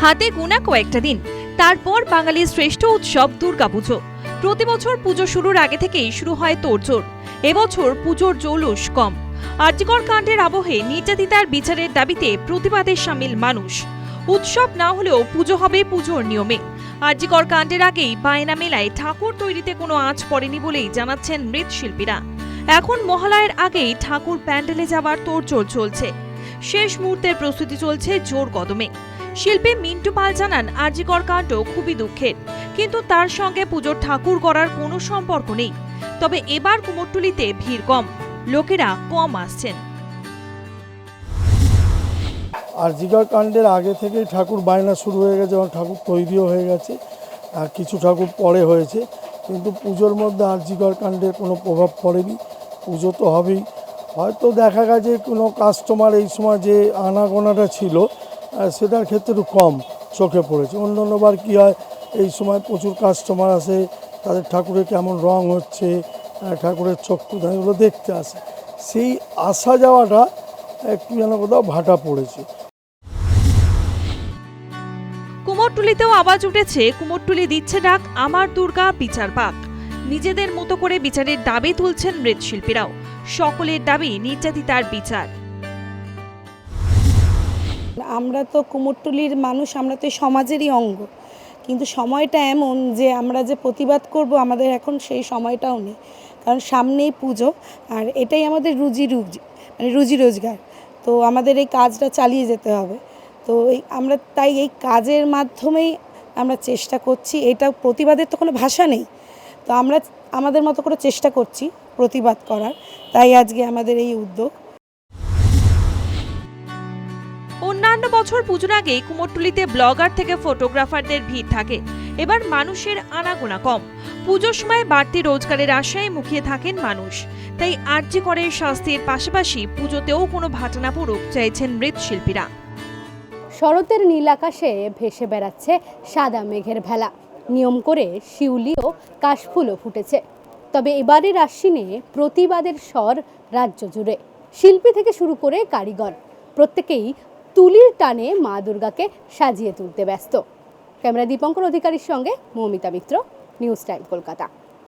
হাতে গোনা কয়েকটা দিন। তারপর বাঙালির শ্রেষ্ঠ উৎসব দুর্গাপুজো। প্রতি বছর পুজো শুরুর আগে থেকেই শুরু হয় তোড়জোড়। এবছর পুজোর জৌলুস কম। আর্যিকর কাণ্ডের আবহে নির্যাতিতার বিচারের দাবিতে প্রতিবাদে সামিল মানুষ। উৎসব না হলেও পুজো হবে পুজোর নিয়মে। আর্যিকর কাণ্ডের আগেই বায়না মেলায় ঠাকুর তৈরিতে কোনো আঁচ পড়েনি বলেই জানাচ্ছেন মৃৎশিল্পীরা। এখন মহালয়ের আগেই ঠাকুর প্যান্ডেলে যাবার তোড়জোড় চলছে। শেষ মুহূর্তের প্রস্তুতি চলছে জোর কদমে। শিল্পী মিন্টু পাল জানান, আরজিকর কাণ্ড খুবই দুঃখের। কিন্তু তার সঙ্গে পুজোর ঠাকুর করার কোনো সম্পর্ক নেই। তবে এবার কুমোরটুলিতে ভিড় কম। লোকেরা কম আসছেন। আর জিগর কাণ্ডের আগে থেকেই ঠাকুর বায়না শুরু হয়ে গেছে এবং ঠাকুর তৈরিও হয়ে গেছে। আর কিছু ঠাকুর পরে হয়েছে। কিন্তু পুজোর মধ্যে আর জিগর কাণ্ডের কোনো প্রভাব পড়েনি। পুজো তো হবেই। হয়তো দেখা গেছে কোনো কাস্টমার এই সময় যে আনাগোনাটা ছিল সেটার ক্ষেত্রে একটু কম চোখে পড়েছে। অন্য অন্যবার কী হয়, এই সময় প্রচুর কাস্টমার আসে, তাদের ঠাকুরের কেমন রং হচ্ছে ঠাকুরের চক্ষু এগুলো দেখতে আসে। সেই আসা যাওয়াটা একটু যেন কোথাও ভাটা পড়েছে। কুমোরটুলিতেও আওয়াজ উঠেছে, কুমোরটুলি দিচ্ছে ডাক, আমার দুর্গা বিচার পাক। নিজেদের মতো করে বিচারের দাবি তুলছেন মৃৎশিল্পীরাও। সকলের দাবি নির্যাতিতার বিচার। আমরা তো কুমোরটুলির মানুষ, আমরা তো সমাজেরই অঙ্গ। কিন্তু সময়টা এমন যে আমরা যে প্রতিবাদ করব, আমাদের এখন সেই সময়টাও নেই। কারণ সামনেই পুজো, আর এটাই আমাদের রুজি রুজি মানে রুজি রোজগার। তো আমাদের এই কাজটা চালিয়ে যেতে হবে। তো এই আমরা তাই এই কাজের মাধ্যমেই আমরা চেষ্টা করছি। এটা প্রতিবাদের তো কোনো ভাষা নেই। তো আমরা আমাদের মতো করে চেষ্টা করছি প্রতিবাদ করার। তাই আজকে আমাদের এই উদ্যোগ। অন্যান্য বছর পুজোর আগে কুমোরটুলিতে ব্লগার থেকে ফটোগ্রাফারদের ভিড় থাকে। এবার মানুষের আনাগোনা কম। পুজোর সময় বাড়তি রোজগারের আশায় মুখিয়ে থাকেন মানুষ। তাই আর্জি করে শাস্তির পাশাপাশি পুজোতেও কোনো ভাটা না পড়ুক চাইছেন মৃৎশিল্পীরা। শরতের নীল আকাশে ভেসে বেড়াচ্ছে সাদা মেঘের ভেলা। নিয়ম করে শিউলি ও কাশফুলও ফুটেছে। তবে এবারের আশ্বিনে প্রতিবাদের স্বর রাজ্য জুড়ে। শিল্পী থেকে শুরু করে কারিগর। প্রত্যেকেই তুলির টানে মা দুর্গাকে সাজিয়ে তুলতে ব্যস্ত। ক্যামেরা দীপঙ্কর অধিকারীর সঙ্গে মৌমিতা মিত্র, নিউজ টাইম কলকাতা।